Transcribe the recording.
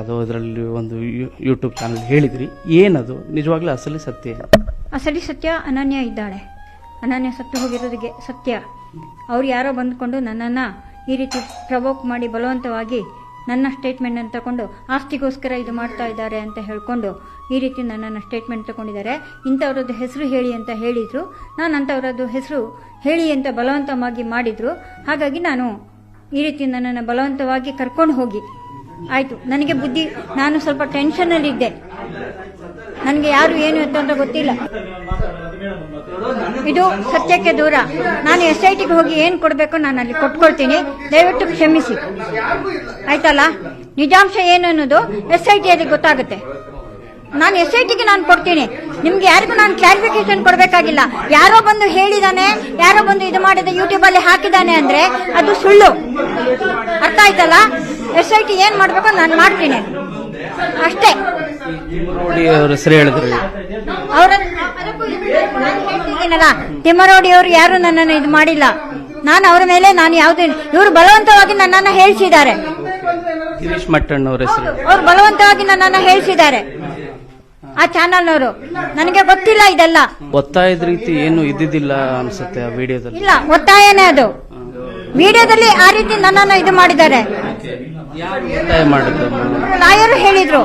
ಅದು ಅದರಲ್ಲಿ ಒಂದು ಯೂಟ್ಯೂಬ್ ಚಾನಲ್ ಹೇಳಿದ್ರಿ. ಏನದು? ನಿಜವಾಗ್ಲೂ ಅಸಲಿ ಸತ್ಯ ಅಸಲಿ ಸತ್ಯ ಅನನ್ಯ ಇದ್ದಾಳೆ. ಅನನ್ಯ ಸತ್ತು ಹೋಗಿರೋದಿಗೆ ಸತ್ಯ. ಅವ್ರು ಯಾರೋ ಬಂದುಕೊಂಡು ನನ್ನನ್ನು ಈ ರೀತಿ ಪ್ರವೋಕ್ ಮಾಡಿ ಬಲವಂತವಾಗಿ ನನ್ನ ಸ್ಟೇಟ್ಮೆಂಟನ್ನು ತಗೊಂಡು ಆಸ್ತಿಗೋಸ್ಕರ ಇದು ಮಾಡ್ತಾ ಇದ್ದಾರೆ ಅಂತ ಹೇಳ್ಕೊಂಡು ಈ ರೀತಿ ನನ್ನನ್ನು ಸ್ಟೇಟ್ಮೆಂಟ್ ತಗೊಂಡಿದ್ದಾರೆ. ಇಂಥವ್ರದ್ದು ಹೆಸರು ಹೇಳಿ ಅಂತ ಹೇಳಿದರು. ನಾನು ಅಂಥವ್ರದ್ದು ಹೆಸರು ಹೇಳಿ ಅಂತ ಬಲವಂತವಾಗಿ ಮಾಡಿದರು. ಹಾಗಾಗಿ ನಾನು ಈ ರೀತಿ ನನ್ನನ್ನು ಬಲವಂತವಾಗಿ ಕರ್ಕೊಂಡು ಹೋಗಿ ಆಯಿತು. ನನಗೆ ಬುದ್ಧಿ, ನಾನು ಸ್ವಲ್ಪ ಟೆನ್ಷನಲ್ಲಿದ್ದೆ ನನಗೆ ಯಾರು ಏನು ಅಂತ ಗೊತ್ತಿಲ್ಲ. ಇದು ಸತ್ಯಕ್ಕೆ ದೂರ. ನಾನು ಎಸ್ ಐ ಟಿಗೆ ಹೋಗಿ ಏನು ಕೊಡಬೇಕು ನಾನು ಅಲ್ಲಿ ಕೊಟ್ಕೊಳ್ತೀನಿ. ದಯವಿಟ್ಟು ಕ್ಷಮಿಸಿ. ಆಯ್ತಲ್ಲ? ನಿಜಾಂಶ ಏನು ಅನ್ನೋದು ಎಸ್ ಐ ಟಿಯಲ್ಲಿ ಗೊತ್ತಾಗುತ್ತೆ. ನಾನು ಎಸ್ ಐ ಟಿಗೆ ನಾನು ಕೊಡ್ತೀನಿ. ನಿಮ್ಗೆ ಯಾರಿಗೂ ನಾನು ಕ್ಲಾರಿಫಿಕೇಶನ್ ಕೊಡಬೇಕಾಗಿಲ್ಲ. ಯಾರೋ ಬಂದು ಹೇಳಿದಾನೆ, ಯಾರೋ ಬಂದು ಇದು ಮಾಡಿದ ಯೂಟ್ಯೂಬಲ್ಲಿ ಹಾಕಿದಾನೆ ಅಂದ್ರೆ ಅದು ಸುಳ್ಳು. ಅರ್ಥ ಆಯ್ತಲ್ಲ? ಎಸ್ ಐ ಟಿ ಏನು ಮಾಡಬೇಕು ನಾನು ಮಾಡ್ತೀನಿ. ಅಷ್ಟೇ. ಅವ್ರ ಹೆಸರು ಹೇಳಿದ್ರಿ. ಅವರ ಹೇಳ್ತಿದ್ದೀನಲ್ಲ ತಿಮ್ಮರೋಡಿ ಅವರು ಯಾರು ನನ್ನನ್ನು ಇದು ಮಾಡಿಲ್ಲ. ನಾನು ಅವರ ಮೇಲೆ ನಾನು ಯಾವುದೇ ಇವರು ಬಲವಂತವಾಗಿ ನನ್ನನ್ನು ಹೇಳಿಸಿದ್ದಾರೆ. ಗಿರೀಶ್ ಮಟ್ಟಣ್ಣ ಅವ್ರ ಹೆಸರು. ಅವ್ರು ಬಲವಂತವಾಗಿ ನನ್ನನ್ನು ಹೇಳಿಸಿದ್ದಾರೆ. ಆ ಚಾನಲ್ನವರು. ನನಗೆ ಗೊತ್ತಿಲ್ಲ ಇದೆಲ್ಲ. ಒತ್ತಾಯದ ರೀತಿ ಏನು ಇದ್ದಿದ್ದಿಲ್ಲ ಅನ್ಸುತ್ತೆ ಆ ವಿಡಿಯೋದಲ್ಲಿ? ಇಲ್ಲ ಒತ್ತಾಯನೇ ಅದು. ವಿಡಿಯೋದಲ್ಲಿ ಆ ರೀತಿ ನನ್ನನ್ನು ಇದು ಮಾಡಿದ್ದಾರೆ. ಒತ್ತಾಯ ಮಾಡಿದ್ರು ಲಾಯರು ಹೇಳಿದ್ರು.